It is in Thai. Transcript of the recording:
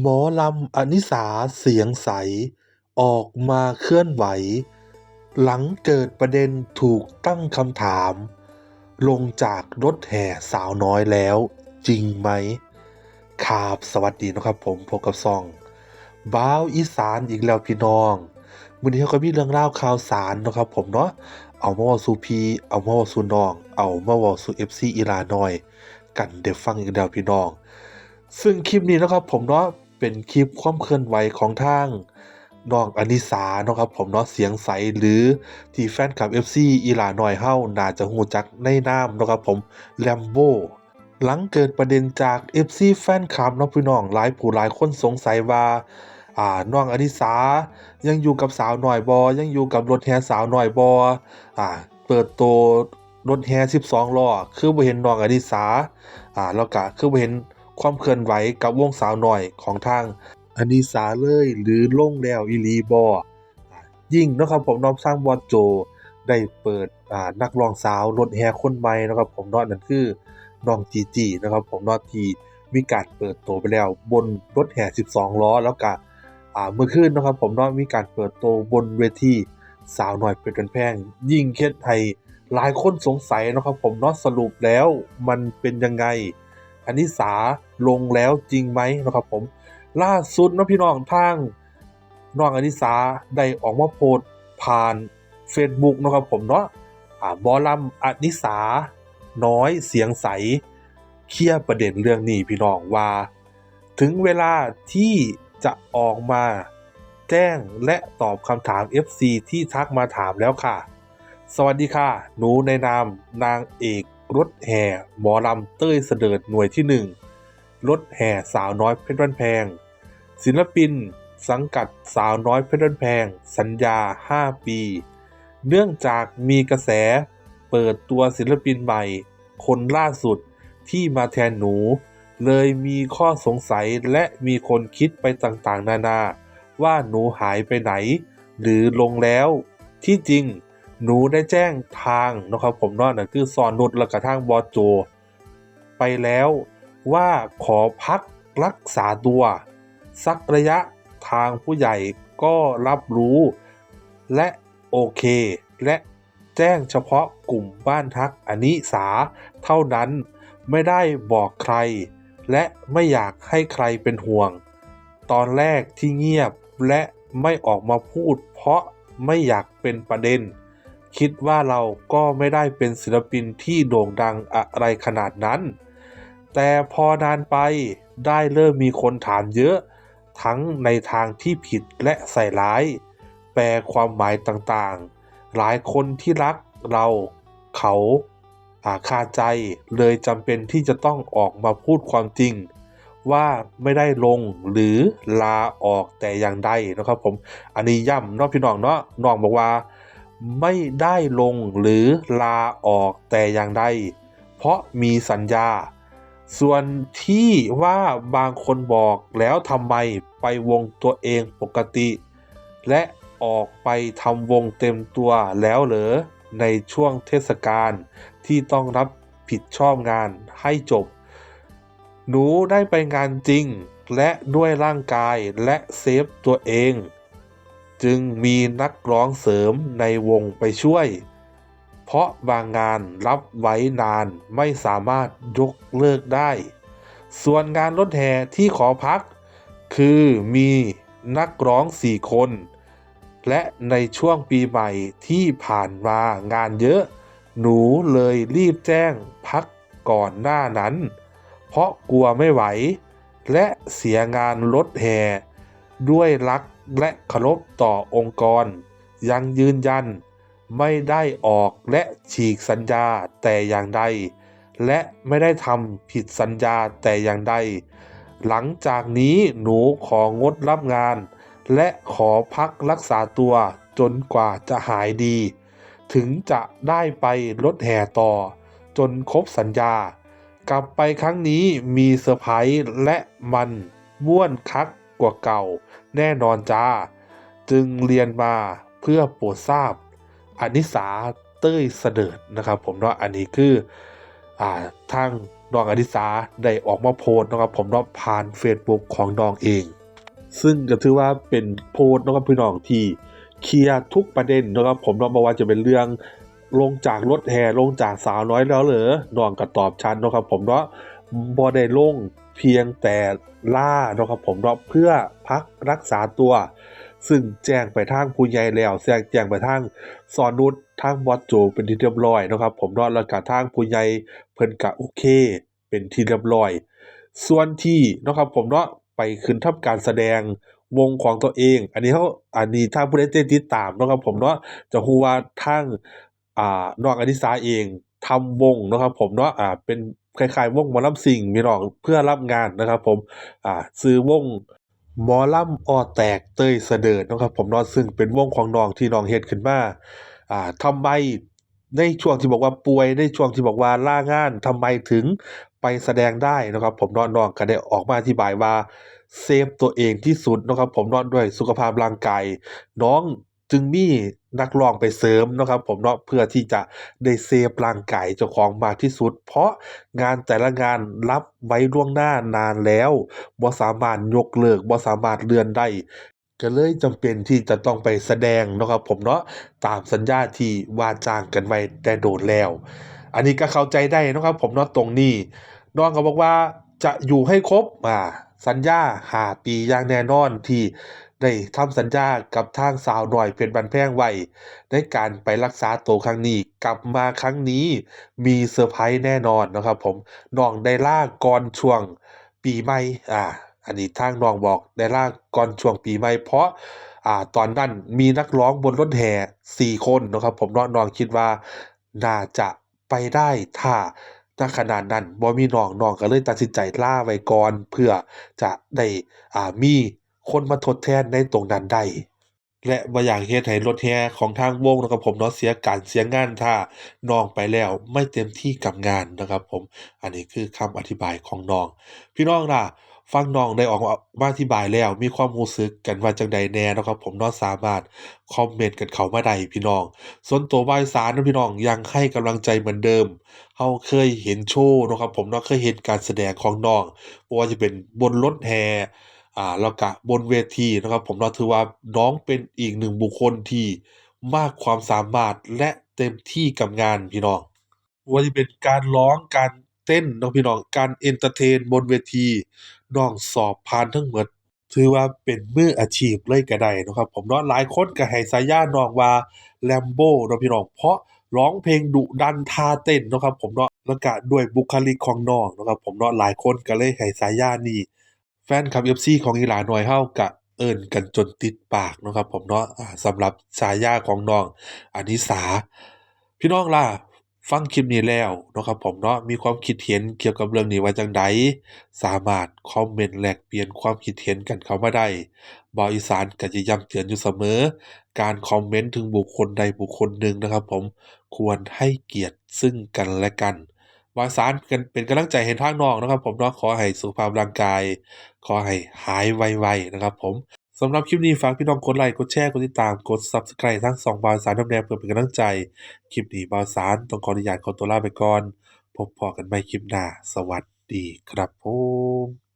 หมอลำอนิสาเสียงใส ออกมาเคลื่อนไหว หลังเกิดประเด็นถูกตั้งคำถาม ลงจากรถแห่สาวน้อยแล้ว จริงไหมครับสวัสดีนะครับผมพบกับซองบ้าวอีสานอีกแล้วพี่น้องวันนี้เขาก็มีเรื่องเล่าข่าวสารนะครับผมเนาะเอามาว่าสู่พีเอามาว่าสู่น้อง เอามาว่าสู่เอฟซีอีลาน้อย กันเดี๋ยวฟังอีกแล้วพี่น้อง ซึ่งคลิปนี้นะครับผมเนาะเป็นคลิปความเคลื่อนไหวของทางน้องอนิสาเนาะครับผมเนาะเสียงใสหรือที่แฟนคลับ FC อีหลาหน่อยเฮ้าน่าจะฮู้จักในนามเนาะครับผมแลมโบหลังเกิดประเด็นจาก FC แฟนคลับเนาะพี่น้องหลายผู้หลายคนสงสัยว่าอ่าน้องอนิสายังอยู่กับสาวหน่อยบอยังอยู่กับรถแฮสาวหน่อยบออ่าเปิดตัวรถแฮ12ล้อคือบ่เห็นน้องอนิสาอ่าแล้วก็คือบ่เห็น ความเคลื่อนไหวกับวงสาวหน่อยของทางอนิสาเลยหรือล่งแล้วอีลีบอยิ่งนะครับผมน้องสร้างบอโจได้เปิดนักร้องสาวรถแห่คนใหม่นะครับผมนาะนั่นคือน้องจีจีนะครับผมนาะที่มีการเปิดตัวไปแล้วบนรถแห่ 12 ล้อแล้วก็เมื่อคืนนะครับผมนาะมีการเปิดตัวบนเวทีสาวหน่อยเป็นกันแพง ยิ่งเฮ็ดให้หลายคนสงสัยนะครับผมนาะสรุปแล้วมันเป็นยังไง อนิสาลงแล้วจริงไหมนะครับผม ล่าสุดนะพี่น้องทางน้องอนิสาได้ออกมาโพสผ่าน Facebook นะครับผมเนาะบอลำอนิสา น้อยเสียงใส เคลียร์ประเด็นเรื่องนี้พี่น้องว่า ถึงเวลาที่จะออกมาแจ้งและตอบคำถาม FC ที่ทักมาถามแล้วค่ะ สวัสดีค่ะ หนูในนามนางเอก รถแห่หมอลำเต้ยเสดิร์ดหน่วยที่หนึ่งรถแห่สาวน้อยเพชรบ้านแพง ศิลปิน สังกัดสาวน้อยเพชรบ้านแพง สัญญา 5 ปี เนื่องจากมีกระแสเปิดตัวศิลปินใหม่ คนล่าสุดที่มาแทนหนู เลยมีข้อสงสัยและมีคนคิดไปต่างๆ นานา ว่าหนูหายไปไหน หรือลงแล้วที่จริง หนูได้แจ้งทางนะครับผมเนาะนั่นคือซอนนุชและกระทั่งบอโจ ไปแล้วว่าขอพักรักษาตัวสักระยะทางผู้ใหญ่ก็รับรู้ และโอเค และแจ้งเฉพาะกลุ่มบ้านทักอนิสาเท่านั้นไม่ได้บอกใคร และไม่อยากให้ใครเป็นห่วง ตอนแรกที่เงียบและไม่ออกมาพูดเพราะไม่อยากเป็นประเด็น คิดว่าเราก็ไม่ได้เป็นศิลปินที่โด่งดังอะไรขนาดนั้น แต่พอนานไปได้เริ่มมีคนถามเยอะ ทั้งในทางที่ผิดและใส่ร้าย แปลความหมายต่างๆ หลายคนที่รักเราเขาอาคาใจเลยจำเป็นที่จะต้องออกมาพูดความจริง ว่าไม่ได้ลงหรือลาออกแต่อย่างใดนะครับผม อันนี้ย้ำนาะพี่น้องเนาะน้องบอกว่า ไม่ได้ลงหรือลาออกแต่อย่างใด เพราะมีสัญญา ส่วนที่ว่าบางคนบอกแล้วทำไมไปวงตัวเองปกติ และออกไปทำวงเต็มตัวแล้วเหรอ ในช่วงเทศกาลที่ต้องรับผิดชอบงานให้จบ หนูได้ไปงานจริงและด้วยร่างกายและเซฟตัวเอง จึงมีนักร้องเสริมในวงไปช่วย เพราะบางงานรับไว้นานไม่สามารถยกเลิกได้ ส่วนงานรถแห่ที่ขอพัก คือมีนักร้องสี่คน และในช่วงปีใหม่ที่ผ่านมางานเยอะ หนูเลยรีบแจ้งพักก่อนหน้านั้น เพราะกลัวไม่ไหว และเสียงานรถแห่ด้วยรัก และเคารพต่อองค์กร ยังยืนยัน ไม่ได้ออกและฉีกสัญญาแต่อย่างใด และไม่ได้ทำผิดสัญญาแต่อย่างใด หลังจากนี้หนูของดรับงาน และขอพักรักษาตัวจนกว่าจะหายดี ถึงจะได้ไปรถแห่ต่อ จนครบสัญญา กลับไปครั้งนี้มีเซอร์ไพรส์และมันม่วนคัก กว่าเก่า แน่นอนจ้า จึงเรียนมาเพื่อโปรดทราบอนิสาเต้ยเสดิดนะครับ ผมเนาะอันนี้คืออ่าทางน้องอดิสาได้ออกมาโพสนะครับ ผมเนาะผ่าน Facebook ของน้องเอง ซึ่งก็ถือว่าเป็นโพสนะครับพี่น้องที่เคลียร์ทุกประเด็นนะครับ ผมเนาะบ่ว่าจะเป็นเรื่องลงจากรถแห่ลงจากสาวน้อยแล้วเหรอน้องก็ตอบชันนะครับ ผมเนาะ บ่ได้ลงเพียงแต่ล่านะครับผมเนาะเพื่อพักรักษาตัว ซึ่งแจ้งไปทางผู้ใหญ่แล้วแจ้งแจ้งไปทางสอนนุชทางบอสโจเป็นที่เรียบร้อยนะครับ ผมเนาะแล้วก็ทางผู้ใหญ่เพิ่นก็โอเค เป็นที่เรียบร้อย ส่วนที่นะครับผมเนาะไปขึ้นทำการแสดงวงของตัวเอง อันนี้เขาอันนี้ถ้าผู้ใดได้ติดตามนะครับผมเนาะจะฮู้ว่าทางอ่านองอนิสาเองทำวงนะครับผมเนาะอ่าเป็น คล้ายๆวงหมอลำซิ่งพี่น้องเพื่อรับงานนะครับ ผมอ่าซื้อวงหมอลำออแตกเต้ยเสดิร์ดนะครับ ผมนาะซึ่งเป็นวงของน้องที่น้องเฮ็ดขึ้นมาอ่าทำไมในช่วงที่บอกว่าป่วยในช่วงที่บอกว่าล่างานทำไมถึงไปแสดงได้นะครับ ผมนาะน้องก็ได้ออกมาอธิบายว่าเซฟตัวเองที่สุดนะครับ ผมนาะด้วยสุขภาพร่างกายน้อง จึงมีนักร้องไปเสริมนะครับผมเนาะเพื่อที่จะได้เซฟร่างกายเจ้าของมากที่สุด เพราะงานแต่ละงานรับไว้ล่วงหน้านานแล้วบ่สามารถยกเลิกบ่สามารถเลื่อนได้ก็เลยจำเป็นที่จะต้องไปแสดงนะครับผมเนาะตามสัญญาที่ว่าจ้างกันไว้แต่โดนแล้ว อันนี้ก็เข้าใจได้นะครับผมเนาะตรงนี้น้องก็บอกว่าจะอยู่ให้ครบอ่าสัญญาหาปีอย่างแน่นอนที่ ได้ทำสัญญากับทางสาวหน้อยเพชรบันแพงไว้ในการไปรักษาตัวครั้งนี้กลับมาครั้งนี้มีเซอร์ไพรส์แน่นอนนะครับผมน้องได้ล่าก่อนช่วงปีใหม่อ่าอันนี้ทางน้องบอกได้ล่าก่อนช่วงปีใหม่เพราะอ่าตอนนั้นมีนักร้องบนรถแห่สี่คนนะครับผมเนาะน้องคิดว่าน่าจะไปได้ถ้าณขนาดนั้นบ่มีน้องน้องก็เลยตัดสินใจล่าไว้ก่อนเพื่อจะได้อ่ามี คนมาทดแทนในตรงนั้นได้ และบ่อยากเฮ็ดให้รถแห่ของทางวงนะครับผมเนาะเสียการเสียงานถ้าน้องไปแล้วไม่เต็มที่กับงานนะครับผม อันนี้คือคำอธิบายของน้อง พี่น้องล่ะฟังน้องได้ออกมาอธิบายแล้วมีความรู้สึกกันว่าจังใดแน่นะครับผมเนาะสามารถคอมเมนต์กันเขามาได้พี่น้อง ส่วนตัวบาวอีสานนะพี่น้องยังให้กำลังใจเหมือนเดิมเราเคยเห็นโชว์นะครับผมเนาะเคยเห็นการแสดงของน้องบ่ว่าจะเป็นบนรถแห่ อ่าแล้วก็บนเวทีนะครับ ผมเราถือว่าน้องเป็นอีกหนึ่งบุคคลที่มากความสามารถและเต็มที่กับงานพี่น้องว่าจะเป็นการร้องการเต้นเนาะพี่น้องการเอนเตอร์เทนบนเวทีน้องสอบผ่านทั้งหมดถือว่าเป็นมืออาชีพเลยก็ได้นะครับ ผมเนาะหลายคนก็ให้ฉายาน้องว่า Lambo เนาะพี่น้องเพราะร้องเพลงดุดันท่าเต้นนะครับ ผมเนาะแล้วก็ด้วยบุคลิกของน้องนะครับ ผมเนาะหลายคนก็เลยให้ฉายานี้ แฟนคลับ FC ของอีหลาน้อยเฮาก็เอิ้นกันจนติดปากนะครับผมเนาะสำหรับฉายาของน้องอนิสา พี่น้องล่ะฟังคลิปนี้แล้วนะครับผมเนาะมีความคิดเห็นเกี่ยวกับเรื่องนี้ว่าจังใดสามารถคอมเมนต์แลกเปลี่ยนความคิดเห็นกันเข้ามาได้บ่าวอีสานก็จะย้ำเตือนอยู่เสมอ การคอมเมนต์ถึงบุคคลใดบุคคลหนึ่งนะครับ ผมควรให้เกียรติซึ่งกันและกันวาสารเป็นเป็นกำลังใจให้ทางน้องนะครับ ผมเนาะขอให้สุขภาพร่างกาย ขอให้หายไวๆนะครับผมสำหรับคลิปนี้ฝากพี่น้องกดไลค์ กดแชร์ กดติดตาม กด Subscribe ทั้งสองบาวสารน้ำแดงเพื่อเป็นกำลังใจ คลิปนี้บาวสารต้องขออนุญาตขอตัวลาไปก่อน พบพอกันใหม่คลิปหน้า สวัสดีครับผม